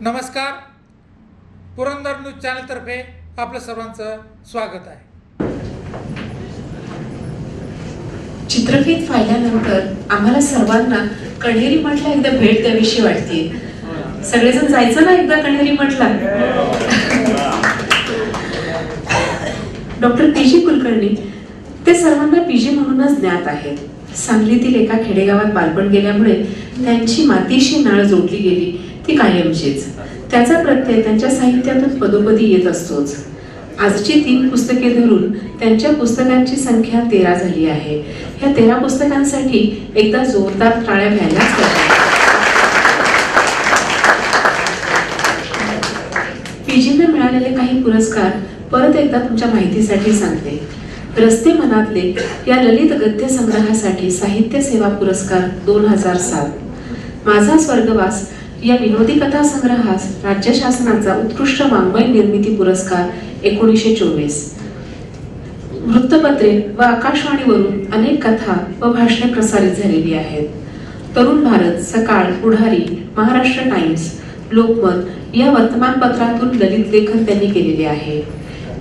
नमस्कार. पुरंदर न्यूज चॅनलतर्फे आपलं सर्वांचं स्वागत आहे. चित्रफित पाहिल्यानंतर आम्हाला सर्वांना कण्हेरी मठला एकदा भेट द्यावीशी वाटते. सगळेजण जायचं ना एकदा कण्हेरी मठला डॉक्टर पी जी कुलकर्णी ते सर्वांना पी जी म्हणूनच ज्ञात आहेत. सांगलीतील एका खेडेगावात बालपण गेल्यामुळे त्यांची मातीशी नाळ जोडली गेली. ती कायमचीच. त्याचा प्रत्यय त्यांच्या साहित्यातून पदोपदी येत असतोच. आजची तीन पुस्तके धरून त्यांच्या पुस्तकांची संख्या तेरा झाली आहे. ह्या तेरा पुस्तकांसाठी एकदा जोरदार टाळ्या व्हायलाच पाहिजे. पीजीने मिळालेले काही पुरस्कार परत एकदा तुमच्या माहितीसाठी सांगते. रस्ते मनातले या ललित गद्य संग्रहासाठी साहित्य सेवा पुरस्कार दोन हजार सात. माझा स्वर्गवास या विनोदी कथा संग्रहास राज्य शासनाचा उत्कृष्ट वाङ्मय निर्मिती पुरस्कार एकोणीसशे चोवीस. वृत्तपत्रे व आकाशवाणीवरून अनेक कथा व भाषणे प्रसारित झालेली आहेत. तरुण भारत सकाळ पुढारी महाराष्ट्र टाइम्स लोकमत या वर्तमानपत्रातून ललित लेखन त्यांनी केलेले आहे.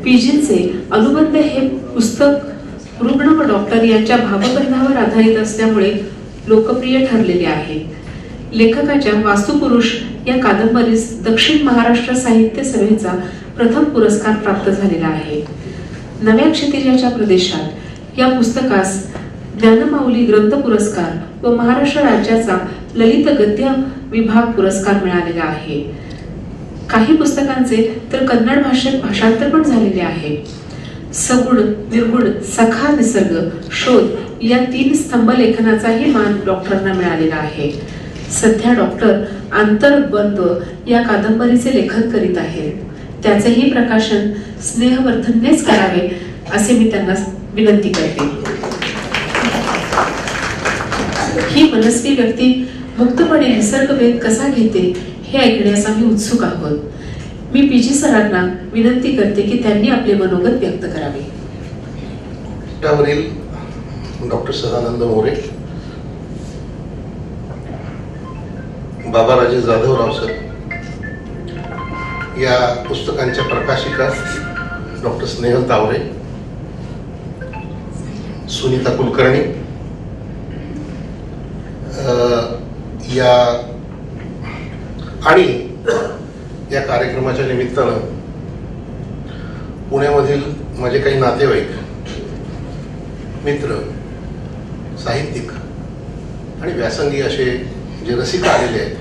पीजींचे अनुबंध हे पुस्तक रुग्ण व डॉक्टर यांच्या भावबंधावर आधारित असल्यामुळे लोकप्रिय ठरलेले आहे. लेखकाच्या वास्तुपुरुष या कादंबरीस दक्षिण महाराष्ट्र साहित्य सभेचा प्रथम पुरस्कार प्राप्त झालेला आहे. नव्या क्षितिजाच्या प्रदेशात या पुस्तकास ज्ञानमाऊली ग्रंथ पुरस्कार व महाराष्ट्र राज्याचा ललित गद्य विभाग पुरस्कार मिळालेला आहे. काही पुस्तकांचे तर कन्नड भाषेत भाषांतर पण झालेले आहे. सगुण निर्गुण सखा निसर्ग शोध या तीन स्तंभ लेखनाचाही मान डॉक्टरांना मिळालेला आहे. सध्या डॉक्टर आंतरबंद या कादंबरीचे लेखन करीत आहेत. त्याचेही प्रकाशन स्नेहवर्धननेच करावे असे मी त्यांना विनंती करते. ही मनस्वी व्यक्ती मुक्तपणे निसर्गभेद कसा घेते हे ऐकण्यास आम्ही उत्सुक आहोत. मी पी. जी. सरांना विनंती करते की त्यांनी आपले मनोगत व्यक्त करावे. डॉक्टर सदानंद मोरे बाबाराजे जाधवराव सर या पुस्तकांच्या प्रकाशिका डॉक्टर स्नेहल तावरे सुनीता कुलकर्णी या आणि या कार्यक्रमाच्या निमित्तानं पुण्यामधील माझे काही नातेवाईक मित्र साहित्यिक आणि व्यासंगी असे जे रसिक आलेले आहेत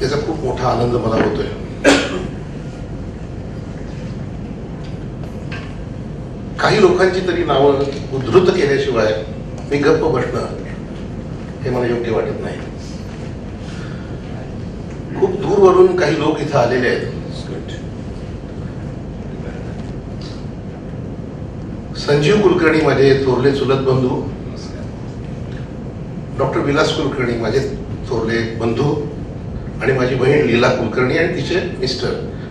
त्याचा खूप मोठा आनंद मला होतोय. काही लोकांची तरी नावं उद्धृत केल्याशिवाय मी गप्प बसणं हे मला योग्य वाटत नाही. खूप दूरवरून काही लोक इथं आलेले आहेत. संजीव कुलकर्णी माझे थोरले चुलत बंधू डॉक्टर विलास कुलकर्णी माझे थोरले बंधू आणि माझी बहीण लीला कुलकर्णी आणि तिचे मिस्टर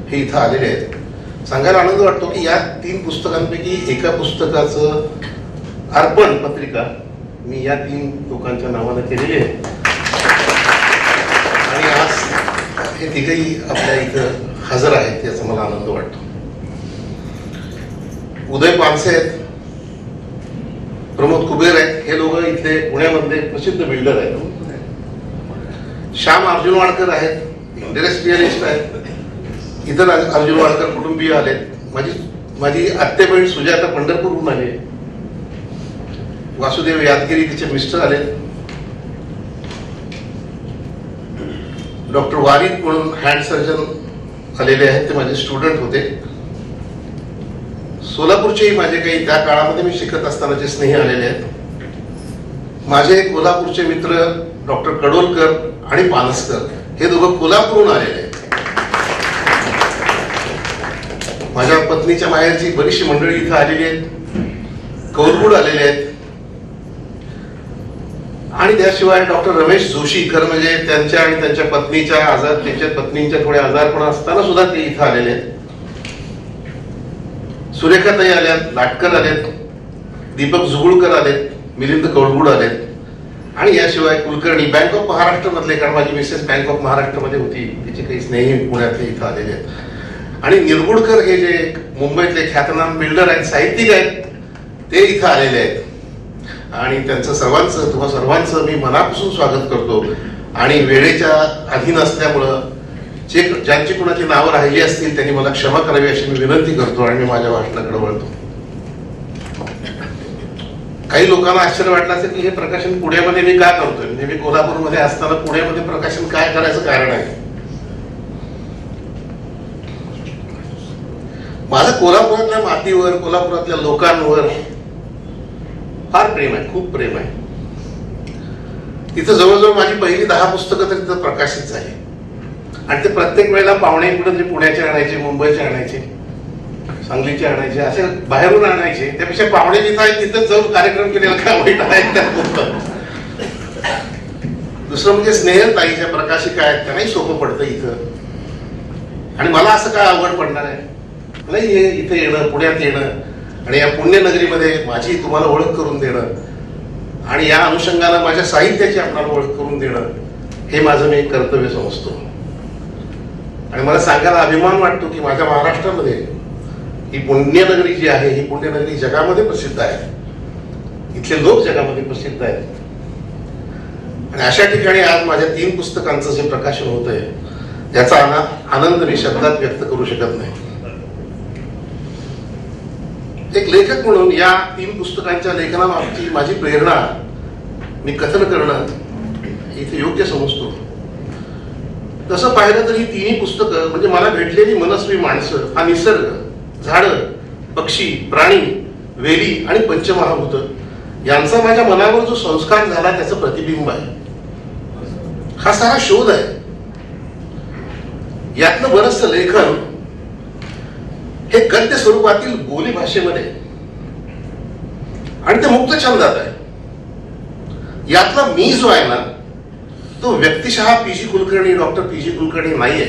हे इथं आलेले आहेत. सांगायला आनंद वाटतो की या तीन पुस्तकांपैकी एका पुस्तकाचं अर्पण पत्रिका मी या तीन लोकांच्या नावानं केलेली आहे. आणि आज हे तिघही आपल्या इथं हजर आहेत याचा मला आनंद वाटतो. उदय पानसे आहेत. प्रमोद कुबेर आहेत. हे लोक इथले पुण्यामधले प्रसिद्ध बिल्डर आहेत. श्याम अर्जुनवाडकर आहेत. इंडस्ट्रियलिस्ट आहेत. इतर अर्जुनवाडकर वाडकर कुटुंबीय आलेत. माझी माझी आत्ते बहीण सुजाता पंढरपूरहून आली वासुदेव यादगिरी तिचे मिस्टर आलेत. डॉक्टर वारिद म्हणून हँड सर्जन आलेले आहेत. ते माझे स्टुडंट होते. सोलापूरचेही माझे काही त्या काळामध्ये मी शिकत असतानाचे स्नेही आलेले आहेत माझे कोल्हापूरचे मित्र डॉक्टर कडोलकर आणि पानसकर हे दोघं कोल्हापूरहून आलेले आहेत. माझ्या पत्नीच्या माहेरची बरीचशी मंडळी इथं आलेली आहेत कौलगुड आलेले आहेत. आणि त्याशिवाय डॉक्टर रमेश जोशी खरं म्हणजे त्यांच्या आणि त्यांच्या पत्नीच्या आजार त्यांच्या पत्नींच्या थोड्या आजारपणा असताना सुद्धा ते इथं आलेले आहेत. सुरेखाताई आल्यात लाटकर आलेत दीपक जुगुळकर आलेत मिलिंद कौडगुड आलेत. आणि याशिवाय कुलकर्णी बँक ऑफ महाराष्ट्र मधले कारण माझी मिसेस बँक ऑफ महाराष्ट्रमध्ये होती तिचे काही स्नेही पुण्यातले इथं आलेले आहेत. आणि निरगुडकर हे जे मुंबईतले ख्यातनाम बिल्डर आहेत साहित्यिक आहेत ते इथं आलेले आहेत. आणि त्यांचं सर्वांचं तुम्हा सर्वांचं मी मनापासून स्वागत करतो. आणि वेळेच्या अधीन असल्यामुळं जे ज्यांची कुणाची नावं राहिली असतील त्यांनी मला क्षमा करावी अशी मी विनंती करतो आणि मी माझ्या भाषणाकडे वळतो. काही लोकांना आश्चर्य वाटलं असेल की हे प्रकाशन पुण्यामध्ये मी का करतोय? म्हणजे मी कोल्हापूरमध्ये असताना पुण्यामध्ये प्रकाशन काय करायचं कारण आहे? माझं कोल्हापुरातल्या मातीवर कोल्हापुरातल्या लोकांवर फार प्रेम आहे खूप प्रेम आहे. तिथं जवळजवळ माझी पहिली दहा पुस्तकं तर तिथं प्रकाशित झाली. आणि ते प्रत्येक वेळेला पाहुणे इकडून पुण्याचे आणायचे मुंबईचे आणायचे सांगलीचे आणायचे असे बाहेरून आणायचे. त्यापेक्षा पाहुणे जिथं आहेत तिथं जाऊन कार्यक्रम केलेला काय वाईट आहे दुसरं म्हणजे स्नेह ताईच्या प्रकाशिका आहेत त्यांनाही सोपं पडतं इथं. आणि मला असं काय आवड पडणार आहे? नाही हे इथं येणं पुण्यात येणं आणि या पुण्यनगरीमध्ये माझी तुम्हाला ओळख करून देणं आणि या अनुषंगानं माझ्या साहित्याची आपल्याला ओळख करून देणं हे माझं मी कर्तव्य समजतो. आणि मला सांगायला अभिमान वाटतो की माझ्या महाराष्ट्रामध्ये ही पुण्यनगरी जी आहे ही पुण्यनगरी जगामध्ये प्रसिद्ध आहे. इथले लोक जगामध्ये प्रसिद्ध आहेत. आणि अशा ठिकाणी आज माझ्या तीन पुस्तकांचं जे प्रकाशन होत आहे याचा आनंद मी शब्दात व्यक्त करू शकत नाही. एक लेखक म्हणून या तीन पुस्तकांच्या लेखनामागची माझी प्रेरणा मी कथन करणं इथे योग्य समजतो. तसं पाहिलं तर ही तिन्ही पुस्तकं म्हणजे मला भेटलेली मनस्वी माणसं हा निसर्ग झाडं पक्षी प्राणी वेली आणि पंचमहाभूत यांचा माझ्या मनावर जो संस्कार झाला त्याचं प्रतिबिंब आहे. हा सारा शोध आहे. यातलं बरंच लेखन हे गद्य स्वरूपातील बोली भाषेमध्ये आणि ते मुक्त छंदात आहे. यातला मी जो आहे ना तो व्यक्तिशः P G Kulkarni doctor P G Kulkarni नाहीये.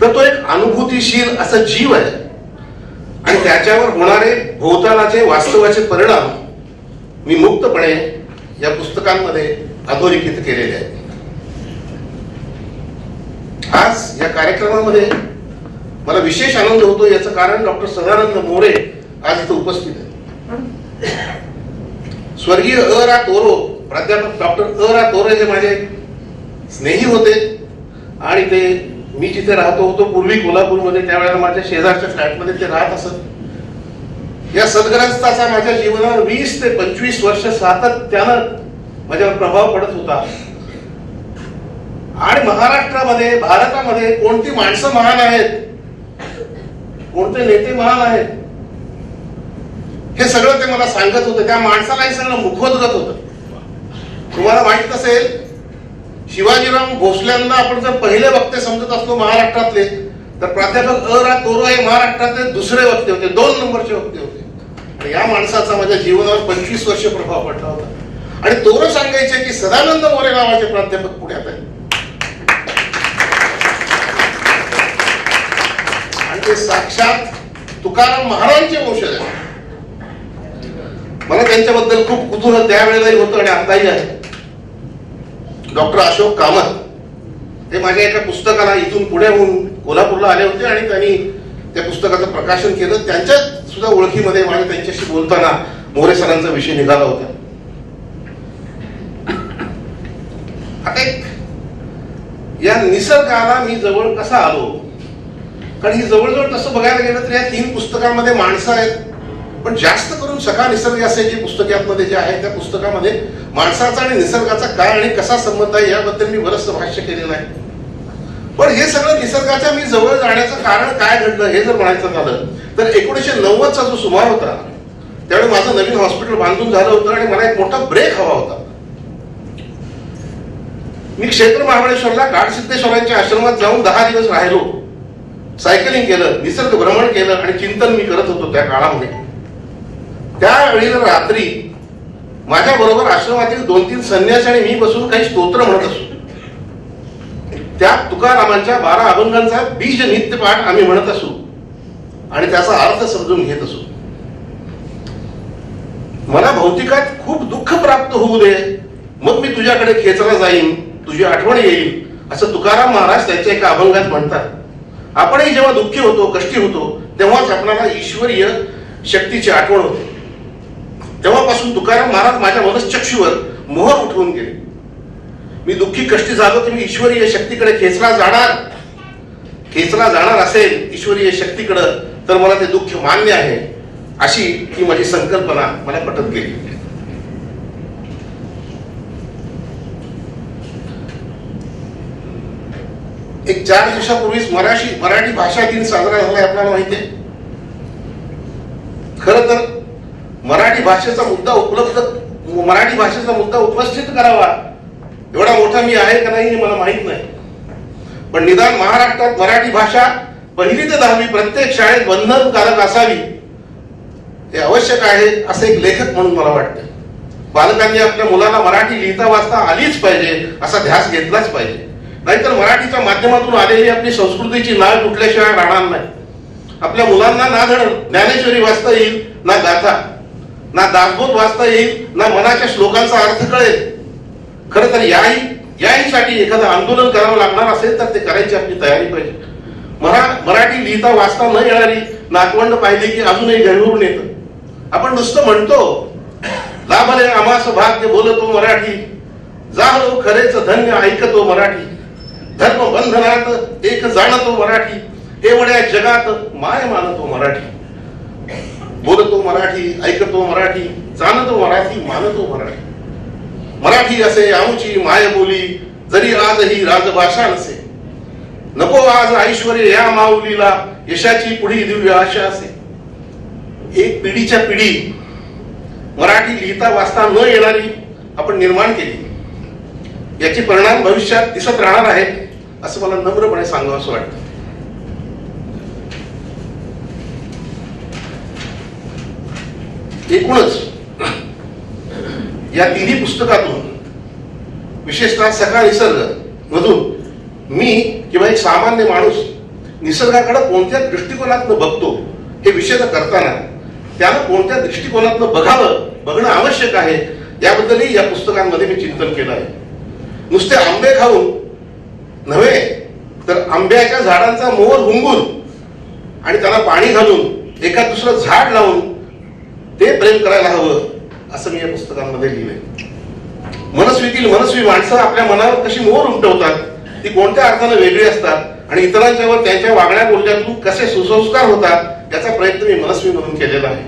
तर तो एक अनुभूतीशील असा जीव आहे. आणि त्याच्यावर होणारे भोवतानाचे वास्तवाचे परिणाम मी मुक्तपणे या पुस्तकांमध्ये अधोरेखित केलेले आहेत. आज या कार्यक्रमामध्ये मला विशेष आनंद होतो याचं कारण डॉक्टर सदानंद मोरे आज इथे उपस्थित आहेत. स्वर्गीय अ रा तोरो प्राध्यापक डॉक्टर अ रा तोरे हे माझे स्नेही होते. आणि ते मी जिथे राहतो होतो पूर्वी कोल्हापूरमध्ये त्यावेळेला माझ्या शेजारच्या फ्लॅटमध्ये ते राहत असत. या सद्ग्रस्ताचा माझ्या जीवनावर वीस ते पंचवीस वर्ष सातत्यानं माझ्यावर प्रभाव पडत होता. आणि महाराष्ट्रामध्ये भारतामध्ये कोणती माणसं महान आहेत? कोणते नेते महान आहेत? हे सगळं ते मला सांगत होते. त्या माणसालाही सगळं मुखोद्गत होत. तुम्हाला माहीत असेल शिवाजीराव भोसल्यांना आपण जर पहिले वक्ते समजत असतो महाराष्ट्रातले तर प्राध्यापक अ. रा. तोरो हे महाराष्ट्रातले दुसरे वक्ते होते दोन नंबरचे वक्ते होते. आणि या माणसाचा माझ्या जीवनावर पंचवीस वर्ष प्रभाव पडला होता. आणि तोरो सांगायचे की सदानंद मोरे नावाचे प्राध्यापक पुण्यात आहेत. आणि ते साक्षात तुकाराम महाराजांचे वंशज आहेत. मला त्यांच्याबद्दल खूप कुतूहल त्यावेळेलाही होतं आणि आताही आहे. डॉक्टर अशोक कामत ते माझ्या एका पुस्तकाला इथून पुण्याहून कोल्हापूरला आले होते आणि त्यांनी त्या पुस्तकाचं प्रकाशन केलं. त्यांच्या सुद्धा ओळखीमध्ये माझ्या त्यांच्याशी बोलताना मोरे सरांचा विषय निघाला होता. आता एक या निसर्गाला मी जवळ कसा आलो? कारण ही जवळजवळ तसं बघायला गेलं तर या तीन पुस्तकांमध्ये माणसं आहेत पण जास्त करून सखा निसर्ग असे जे पुस्तकांमध्ये जे आहे त्या पुस्तकामध्ये माणसाचा आणि निसर्गाचा काय आणि कसा संबंध आहे याबद्दल मी बरंच भाष्य केलेलं आहे. पण हे सगळं निसर्गाच्या मी जवळ जाण्याचं कारण काय घडलं हे जर म्हणायचं झालं तर एकोणीसशे नव्वदचा जो सुमार होता त्यावेळी माझं नवीन हॉस्पिटल बांधून झालं होतं आणि मला एक मोठा ब्रेक हवा होता. मी क्षेत्र महाबळेश्वरला गाडसिद्धेश्वरांच्या आश्रमात जाऊन दहा दिवस राहिलो. सायकलिंग केलं निसर्ग भ्रमण केलं आणि चिंतन मी करत होतो त्या काळामध्ये. त्यावेळी रात्री माझ्या बरोबर आश्रमातील दोन तीन संन्यासी आणि मी बसून काही स्तोत्र म्हणत असू. त्या तुकारामांच्या बारा अभंगांचा बीज नित्य पाठ आम्ही म्हणत असू. आणि त्याचा अर्थ समजून घेत असू. मला भौतिकात खूप दुःख प्राप्त होऊ दे. मग मी तुझ्याकडे खेचला जाईन. तुझी आठवण येईल. असं तुकाराम महाराज त्यांच्या एका अभंगात म्हणतात. आपणही जेव्हा दुःखी होतो कष्टी होतो तेव्हाच आपल्याला ईश्वरीय शक्तीची आठवण होते. तेव्हापासून तुकाराम महाराज माझ्या मनश्चक्षूवर मोहर उठवून गेले. मी दुःखी कष्टी झालो की मी ईश्वरीय शक्तीकडे खेचला जाणार. खेचला जाणार असेल ईश्वरीय शक्तीकडं तर मला ते दुःख मान्य आहे अशी ही माझी संकल्पना मला पटत गेली. एक चार दिवसापूर्वीच मराठी मराठी भाषा दिन साजरा झालाय आपल्याला माहिती आहे. खर तर मराठी भाषेचा मुद्दा उपलब्ध मराठी भाषेचा मुद्दा उपस्थित करावा. एवढा मोठा मी आहे का नाही हे मला माहीत नाही. पण निदान महाराष्ट्रात मराठी भाषा पहिली ते दहावी प्रत्येक शाळेत बंधनकारक असावी हे आवश्यक आहे असं एक लेखक म्हणून मला वाटतं. बालकांनी आपल्या मुलाला मराठी लिहिता वाचता आलीच पाहिजे असा ध्यास घेतलाच पाहिजे. नाहीतर मराठीच्या माध्यमातून आलेली आपली संस्कृतीची नाळ कुठल्याशिवाय राहणार नाही. आपल्या मुलांना ना धड ज्ञानेश्वरी वाचता येईल ना गाथा. ना दासबोध वाचता येईल ना मनाच्या श्लोकांचा अर्थ कळेल. खरं तर याही याहीसाठी एखादं आंदोलन करावं लागणार असेल तर ते करायची आपली तयारी पाहिजे. मरा मराठी लिहिता वाचता न येणारी नातवंड पाहिली की अजूनही घरवरून येतं. आपण नुसतं म्हणतो लाभले आमास भाग्य बोलतो मराठी जाहलो खरेच धन्य ऐकतो मराठी धर्म बंधनात एक जाणतो मराठी एवढ्या जगात माय मानतो मराठी. बोलतो मराठी ऐकतो मराठी जाणतो मराठी मानतो मराठी. मराठी असे आमची मायबोली जरी आजही राजभाषा नसे. नको आज ऐश्वर या माऊलीला यशाची पुढी दिव्य आशा असे. एक पिढीच्या पिढी मराठी लिहिता वाचता न येणारी आपण निर्माण केली. याचे परिणाम भविष्यात दिसत राहणार आहेत असं मला नम्रपणे सांगावं असं वाटतं. एकूणच या तिन्ही पुस्तकातून विशेषतः सकाळ निसर्ग मधून मी किंवा एक सामान्य माणूस निसर्गाकडे कोणत्या दृष्टिकोनातनं बघतो हे विषय करताना त्यानं कोणत्या दृष्टिकोनातनं बघावं बघणं आवश्यक आहे याबद्दलही या पुस्तकांमध्ये मी चिंतन केलं आहे. नुसते आंबे खाऊन नव्हे तर आंब्याच्या झाडांचा मोर हुंगून आणि त्याला पाणी घालून एका दुसरं झाड लावून ते प्रेम करायला हवं असं मी या पुस्तकांमध्ये लिहिलंय. मनस्वीतील मनस्वी माणसं आपल्या मनावर कशी मोर उमटवतात ती कोणत्या अर्थानं वेगळी असतात आणि इतरांच्यावर त्यांच्या वागण्या बोलण्यातून कसे सुसंस्कार होतात याचा प्रयत्न मी मनस्वी म्हणून केलेला आहे.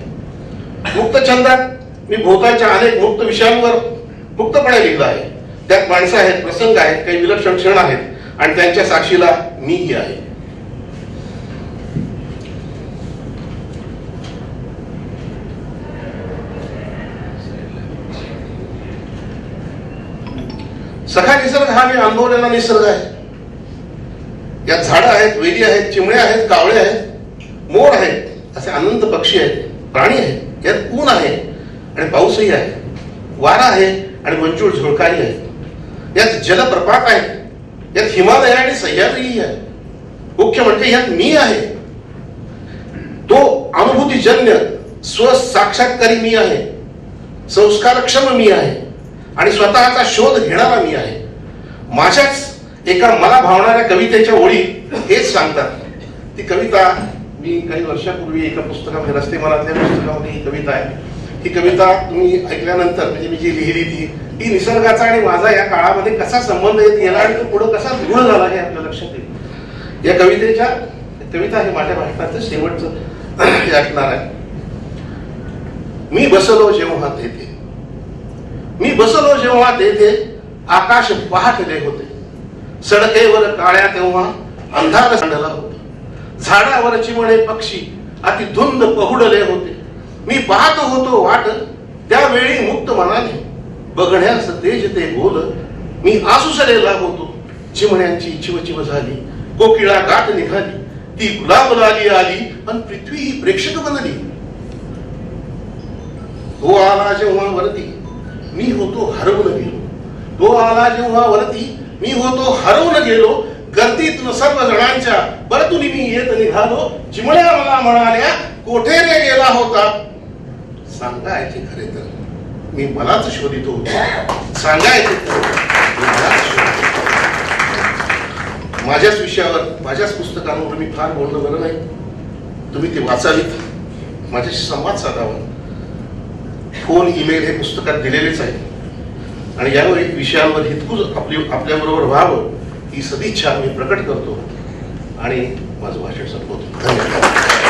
मुक्त छंदात मी भोवतालच्या अनेक मुक्त विषयांवर मुक्तपणे लिहिलं आहे. त्यात माणसं आहेत प्रसंग आहेत काही विलक्षण क्षण आहेत आणि त्यांच्या साक्षीला मीही आहे. सखा निसर्ग हा मी अनुभवलेला निसर्ग आहे. यात झाडं आहेत वेली आहेत चिमण्या आहेत कावळे आहेत मोर आहेत. असे अनंत पक्षी आहेत प्राणी आहेत. यात ऊन आहे आणि पाऊसही आहे. वारा आहे आणि मंजूळ झुळकारी आहे. यात जलप्रपात आहे. यात हिमालय आणि सह्याद्रीही आहे. मुख्य म्हणजे यात मी आहे. तो अनुभूतीजन्य स्वसाक्षात्कारी मी आहे. संस्कारक्षम मी आहे. आणि स्वतःचा शोध घेणारा मी आहे. माझ्याच एका मला भावणाऱ्या कवितेच्या ओळी हेच सांगतात. ती कविता मी काही वर्षापूर्वी एका पुस्तकामध्ये रस्ते मनातल्या पुस्तकामध्ये ही कविता आहे. ही कविता तुम्ही ऐकल्यानंतर म्हणजे मी जी लिहिली ती ती निसर्गाचा आणि माझा या काळामध्ये कसा संबंध येत गेला आणि तो पुढे कसा दृढ झाला हे आपल्या लक्षात येईल. या कवितेच्या कविता हे माझ्या भाषणाचं शेवटचं हे असणार आहे. मी बसलो जेव्हा तेथे. मी बसलो जेव्हा तेथे आकाश पहाटले होते. सडकेवर काळ्या तेव्हा अंधार सांडला होता. झाडावर चिमणे पक्षी अति धुंद पहुडले होते. मी पाहत होतो वाट त्यावेळी मुक्त मनाने बघण्यास तेज ते बोल मी आसुसलेला होतो. चिमण्यांची चिवचिव झाली कोकिळा गाठ निघाली ती गुलाब आली आली पृथ्वी ही प्रेक्षक बनली. तो आला जेव्हा वरती मी होतो हरवून गेलो. तो आला जेव्हा वरती मी होतो हरवून गेलो. गर्दीतून सर्व जणांच्या परतून मी येत निघालो. चिमळ्या मला म्हणाल्या कोठे रे गेला होता? सांगायचे खरे तर मी मलाच शोधितो होतो. सांगायचे माझ्याच विषयावर माझ्याच पुस्तकांवर मी फार बोलणं बरं नाही. तुम्ही ते वाचावीत. माझ्याशी संवाद साधावा. फोन ईमेल हे पुस्तकात दिलेलेच आहे. आणि यावर एक विषयांवर हितकूच आपली आपल्याबरोबर व्हावं ही सदिच्छा मी प्रकट करतो. आणि माझं भाषण संपवतो. धन्यवाद.